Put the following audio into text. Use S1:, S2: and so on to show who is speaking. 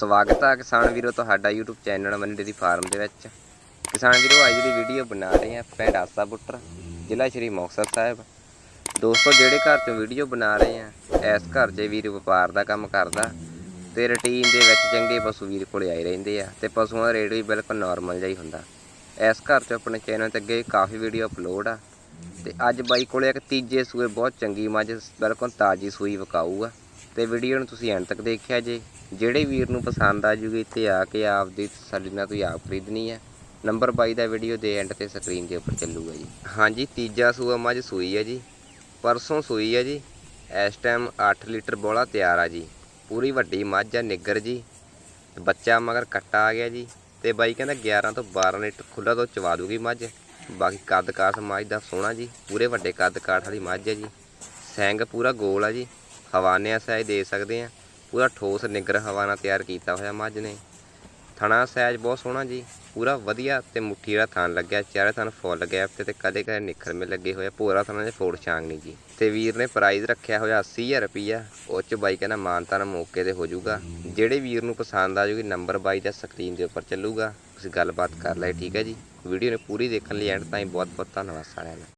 S1: ਸਵਾਗਤ ਆ ਕਿਸਾਨ ਵੀਰੋ ਤੁਹਾਡਾ YouTube channel Mani dairy farm ਦੇ ਵਿੱਚ। ਕਿਸਾਨ ਵੀਰੋ, ਅੱਜ ਦੀ ਵੀਡੀਓ ਬਣਾ ਰਹੇ ਹਾਂ ਪਿੰਡ ਆਸਾ ਬੁੱਟਰ, ਜ਼ਿਲ੍ਹਾ ਸ਼੍ਰੀ ਮੁਕਤਸਰ ਸਾਹਿਬ। ਦੋਸਤੋ, ਜਿਹੜੇ ਘਰ ਤੋਂ ਵੀਡੀਓ ਬਣਾ ਰਹੇ ਆ ਇਸ ਘਰ 'ਚ ਵੀਰ ਵਪਾਰ ਦਾ ਕੰਮ ਕਰਦਾ ਤੇ ਰੁਟੀਨ ਦੇ ਵਿੱਚ ਚੰਗੇ ਪਸ਼ੂ ਵੀਰ ਕੋਲੇ ਆਏ ਰਹਿੰਦੇ ਆ ਤੇ ਪਸ਼ੂਆਂ ਦਾ ਰੇਟ ਵੀ ਬਿਲਕੁਲ ਨਾਰਮਲ ਜਿਹਾ ਹੀ ਹੁੰਦਾ। ਇਸ ਘਰ 'ਚ ਆਪਣੇ ਚੈਨਲ ਤੇ ਅੱਗੇ ਕਾਫੀ ਵੀਡੀਓ ਅਪਲੋਡ ਆ ਤੇ ਅੱਜ ਬਾਈ ਕੋਲੇ ਇੱਕ ਤੀਜੇ ਸੂਏ ਬਹੁਤ ਚੰਗੀ ਮੱਝ, ਬਿਲਕੁਲ ਤਾਜੀ ਸੂਈ ਵਿਕਾਊ ਆ। ਤੇ ਵੀਡੀਓ ਨੂੰ ਤੁਸੀਂ ਐਂਡ ਤੱਕ ਦੇਖਿਆ ਜੇ। ਜਿਹੜੇ ਵੀਰ ਨੂੰ ਪਸੰਦ ਆ ਜੂਗੀ, ਇੱਥੇ ਆ ਕੇ ਆਪ ਦੀ ਤਸੱਲੀ ਨਾਲ ਤੁਸੀਂ ਆਪ ਖਰੀਦਣੀ ਹੈ ਨੰਬਰ 22 ਦਾ ਵੀਡੀਓ ਦੇ ਐਂਡ ਤੇ ਸਕਰੀਨ ਦੇ ਉੱਪਰ ਚੱਲੂਗਾ ਜੀ। ਹਾਂਜੀ, ਤੀਜਾ ਸੂਆ ਮੱਝ ਸੂਈ ਹੈ ਜੀ। ਪਰਸੋਂ ਸੂਈ ਹੈ ਜੀ। ਇਸ ਟਾਈਮ 8 ਲੀਟਰ ਬੋਲਾ ਤਿਆਰ ਆ ਜੀ। ਪੂਰੀ ਵੱਡੀ ਮੱਝ ਆ, ਨਿੱਗਰ ਜੀ। ਬੱਚਾ ਮਗਰ ਕੱਟਾ ਆ ਗਿਆ ਜੀ। ਤੇ ਬਾਈ ਕਹਿੰਦਾ 11 ਤੋਂ 12 ਲੀਟਰ ਖੁੱਲਾ ਤੋਂ ਚਵਾ ਦੂਗੀ ਮੱਝ। ਬਾਕੀ ਕੱਦ ਕਾਠ ਮੱਝ ਦਾ ਸੋਹਣਾ ਜੀ। ਪੂਰੇ ਵੱਡੇ ਕੱਦ ਕਾਠ ਵਾਲੀ ਮੱਝ ਹੈ ਜੀ। ਸੈਂਗ ਪੂਰਾ ਗੋਲ ਆ ਜੀ। ਹਵਾਨਿਆ ਸਾਈਜ਼ ਦੇ ਸਕਦੇ ਆ। ਪੂਰਾ ਠੋਸ ਨਿੱਗਰ ਹਵਾਨਾ ਤਿਆਰ ਕੀਤਾ ਹੋਇਆ ਮੱਝ ਨੇ। ਥਣਾ ਸਾਈਜ਼ ਬਹੁਤ ਸੋਹਣਾ ਜੀ। ਪੂਰਾ ਵਧੀਆ ਤੇ ਮੁੱਠੀ ਦਾ ਥਣ ਲੱਗਿਆ ਚਾਰੇ ਥਣ ਫੁੱਲ ਗਿਆ ਤੇ ਤੇ ਕਦੇ ਕਦੇ ਨਿਖਰ ਮੇ ਲੱਗੇ ਹੋਏ ਆ, ਭੋਰਾ ਥਣਾ ਦੇ ਫੋੜ ਛਾਂਗ ਨਹੀਂ ਜੀ। ਤੇ ਵੀਰ ਨੇ ਪ੍ਰਾਈਜ਼ ਰੱਖਿਆ ਹੋਇਆ 80000 ਰੁਪਈਆ। ਉਹ ਚ ਬਾਈ ਕਹਿੰਦਾ ਮਾਨਤਾਨ ਮੌਕੇ ਤੇ ਹੋ ਜਾਊਗਾ। ਜਿਹੜੇ ਵੀਰ ਨੂੰ ਪਸੰਦ ਆ ਜੂਗੀ ਨੰਬਰ ਬਾਈ ਦਾ ਸਕਰੀਨ ਦੇ ਉੱਪਰ ਚੱਲੂਗਾ। ਤੁਸੀਂ ਗੱਲਬਾਤ ਕਰ ਲੈ ਠੀਕ ਹੈ ਜੀ। ਵੀਡੀਓ ਨੂੰ ਪੂਰੀ ਦੇਖਣ ਲਈ ਐਂਡ ਤਾਈਂ ਬਹੁਤ ਬਹੁਤ ਧੰਨਵਾਦ ਸਾਰਿਆਂ ਦਾ।